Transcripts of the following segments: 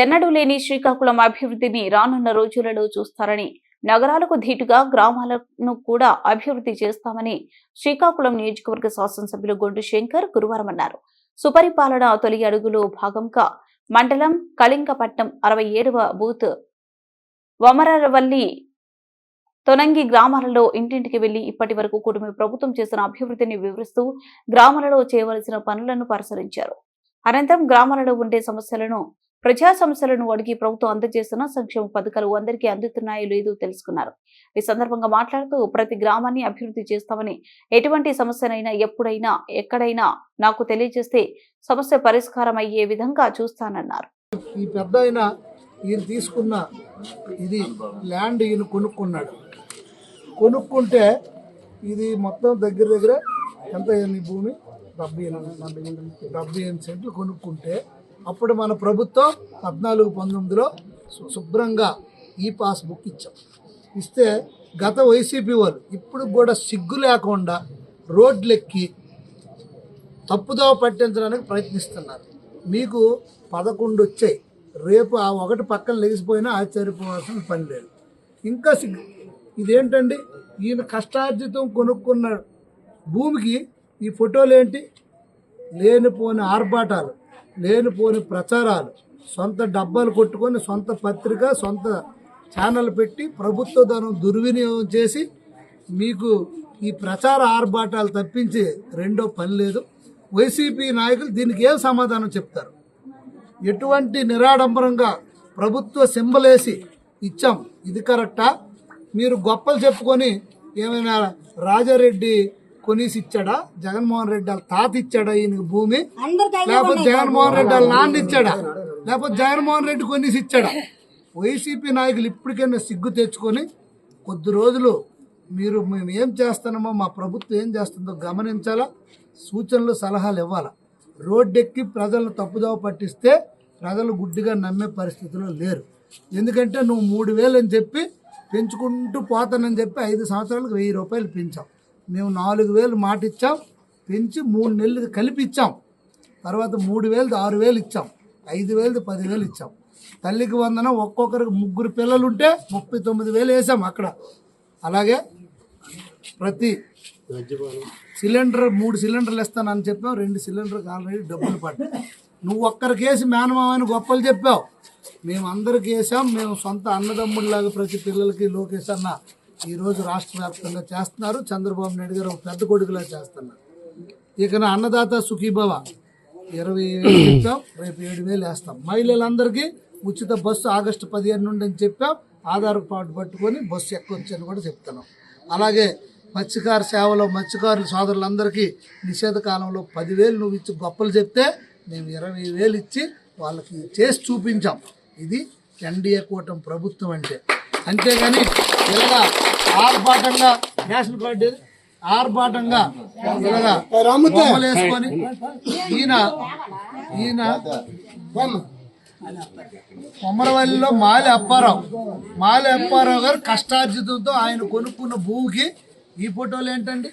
ఎన్నడూ లేని శ్రీకాకుళం అభివృద్ధిని రానున్న రోజులలో చూస్తారని నగరాలకు ధీటుగా గ్రామాలను కూడా అభివృద్ధి చేస్తామని శ్రీకాకుళం నియోజకవర్గ శాసనసభ్యులు గొండు శంకర్ గురువారం అన్నారు. సుపరిపాలన తొలి అడుగులో భాగంగా మండలం కళింగపట్నం అరవై ఏడవ బూత్ వమరవల్లి తొనంగి గ్రామాలలో ఇంటింటికి వెళ్ళి ఇప్పటి వరకు కుటుంబ ప్రభుత్వం చేసిన అభివృద్ధిని వివరిస్తూ గ్రామాలలో చేయవలసిన పనులను పరిశీలించారు. అనంతరం గ్రామాలలో ఉండే సమస్యలను ప్రజా సమస్యలను అడిగి ప్రభుత్వం అందజేస్తున్న సంక్షేమ పథకాలు అందరికీ అందుతున్నాయో లేదో తెలుసుకున్నారు. ఈ సందర్భంగా మాట్లాడుతూ ప్రతి గ్రామాన్ని అభివృద్ధి చేస్తామని ఎటువంటి సమస్యనైనా ఎప్పుడైనా ఎక్కడైనా నాకు తెలియజేస్తే సమస్య పరిష్కారం అయ్యే విధంగా చూస్తానన్నారు. ఈ పెద్ద ఈయన తీసుకున్న ఇది ల్యాండ్ ఈయన కొనుక్కున్నాడు. కొనుక్కుంటే ఇది మొత్తం దగ్గర దగ్గర ఎంత అయింది భూమి? డెబ్బై ఎనిమిది డెబ్బై ఎనిమిది సెంట్లు కొనుక్కుంటే అప్పుడు మన ప్రభుత్వం పద్నాలుగు పంతొమ్మిదిలో శుభ్రంగా ఈ పాస్ బుక్ ఇచ్చాం. ఇస్తే గత వైసీపీ వాళ్ళు ఇప్పుడు కూడా సిగ్గు లేకుండా రోడ్లెక్కి తప్పుదోవ పట్టించడానికి ప్రయత్నిస్తున్నారు. మీకు పదకొండు వచ్చాయి. రేపు ఆ ఒకటి పక్కన లేచిపోయినా ఆశ్చర్యపోవాల్సిన పని లేదు. ఇంకా ఇదేంటండి? ఈయన కష్టార్జితం కొనుక్కున్నాడు భూమికి ఈ ఫోటోలు ఏంటి? లేనిపోని ఆర్భాటాలు లేనిపోని ప్రచారాలు సొంత డబ్బాలు కొట్టుకొని సొంత పత్రిక సొంత ఛానల్ పెట్టి ప్రభుత్వ ధనం దుర్వినియోగం చేసి మీకు ఈ ప్రచార ఆర్భాటాలు తప్పించి రెండో పని లేదు. వైసీపీ నాయకులు దీనికి ఏం సమాధానం చెప్తారు? ఎటువంటి నిరాడంబరంగా ప్రభుత్వ సింబలేసి ఇచ్చాం. ఇది కరెక్టా? మీరు గొప్పలు చెప్పుకొని ఏమైనా రాజారెడ్డి కొనేసి ఇచ్చాడా జగన్మోహన్ రెడ్డి వాళ్ళ తాత ఇచ్చాడా ఈయనకి భూమి? లేకపోతే జగన్మోహన్ రెడ్డి వాళ్ళ నాన్న ఇచ్చాడా? లేకపోతే జగన్మోహన్ రెడ్డి కొనేసి ఇచ్చాడా వైసీపీ నాయకులు ఇప్పటికైనా సిగ్గు తెచ్చుకొని కొద్ది రోజులు మీరు మేము ఏం చేస్తున్నామో మా ప్రభుత్వం ఏం చేస్తుందో గమనించాలా? సూచనలు సలహాలు ఇవ్వాలా? రోడ్డెక్కి ప్రజలను తప్పుదోవ పట్టిస్తే ప్రజలు గుడ్డిగా నమ్మే పరిస్థితిలో లేరు. ఎందుకంటే నువ్వు మూడు వేలు అని చెప్పి పెంచుకుంటూ పోతానని చెప్పి ఐదు సంవత్సరాలకు వెయ్యి రూపాయలు పెంచాం. మేము నాలుగు వేలు మాట ఇచ్చాం పెంచి మూడు నెలలు కలిపి ఇచ్చాం. తర్వాత మూడు వేలది ఆరు వేలు ఇచ్చాం. ఐదు వేలది పదివేలు ఇచ్చాం. తల్లికి వందనం ఒక్కొక్కరికి ముగ్గురు పిల్లలుంటే ముప్పై తొమ్మిది వేలు వేసాం అక్కడ. అలాగే ప్రతి సిలిండర్ మూడు సిలిండర్లు ఇస్తానని చెప్పావు రెండు సిలిండర్కి ఆల్రెడీ డబ్బులు పడ్డాయి. నువ్వు ఒక్కరికి వేసి మేనమామని గొప్పలు చెప్పావు. మేము అందరికి వేసాం మేము సొంత అన్నదమ్ముడిలాగా ప్రతి పిల్లలకి లోకేష్ అన్న ఈరోజు రాష్ట్ర వ్యాప్తంగా చేస్తున్నారు. చంద్రబాబు నాయుడు గారు ఒక పెద్ద కొడుకులా చేస్తున్నారు. ఇక నా అన్నదాత సుఖీభవ ఇరవై వేలు చెప్పాం రేపు ఏడు వేలు వేస్తాం. మహిళలందరికీ ఉచిత బస్సు ఆగస్టు పదిహేను నుండి అని చెప్పాం ఆధార్ కార్డు పట్టుకొని బస్సు ఎక్కొచ్చు అని కూడా చెప్తున్నాం. అలాగే మత్స్యకార సేవలో మత్స్యకారుల సోదరులందరికీ నిషేధ కాలంలో పదివేలు నువ్వు ఇచ్చి గొప్పలు చెప్తే మేము ఇరవై వేలు ఇచ్చి వాళ్ళకి చేసి చూపించాం. ఇది ఎన్డీఏ కూటమి ప్రభుత్వం అంటే. అంతేగాని ఇలాగా ఆర్భాటంగా రేషన్ కార్డు? ఆర్భాటంగా ఇలాగా వేసుకొని ఈయన ఈయన కొమ్మరవల్లిలో మాలి అప్పారావు మాలి అప్పారావు గారు కష్టార్జితంతో ఆయన కొనుక్కున్న భూమికి ఈ ఫోటోలు ఏంటండి?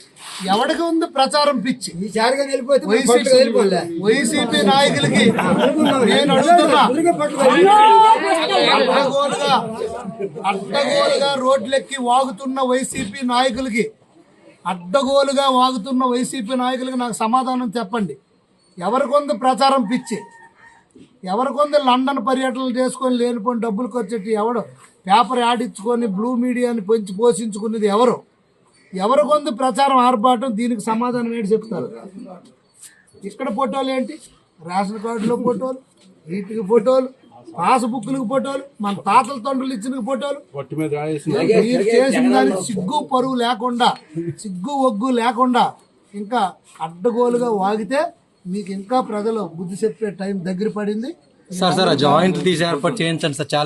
ఎవడికి ఉంది ప్రచారం పిచ్చి? వైసీపీ వైసీపీ నాయకులకి నేను అడుగుతున్నా. అడ్డగోలుగా అడ్డగోలుగా రోడ్లెక్కి వాగుతున్న వైసీపీ నాయకులకి అడ్డగోలుగా వాగుతున్న వైసీపీ నాయకులకి నాకు సమాధానం చెప్పండి. ఎవరికొంది ప్రచారం పిచ్చి? ఎవరికొంది లండన్ పర్యటనలు చేసుకొని లేనిపోయిన డబ్బులు ఖర్చెట్టి ఎవడు పేపర్ ఆడించుకొని బ్లూ మీడియాని పెంచి పోషించుకునేది ఎవరు? ఎవరికొంది ప్రచారం ఆర్భాటం దీనికి సమాధానం ఏంటి చెప్తారు ఇక్కడ ఫోటోలు ఏంటి? రేషన్ కార్డులో ఫోటోలు వీటికి ఫోటోలు పాస్బుక్లకు ఫోటోలు మన తాతల తండ్రులు ఇచ్చిన ఫోటోలు. మీరు చేసిన దానికి సిగ్గు పరువు లేకుండా సిగ్గు ఒగ్గు లేకుండా ఇంకా అడ్డగోలుగా వాగితే మీకు ఇంకా ప్రజలు బుద్ధి చెప్పే టైం దగ్గర పడింది. సార్ సార్ జాయింట్ తీసి ఏర్పాటు చేయించండి సార్ చాలా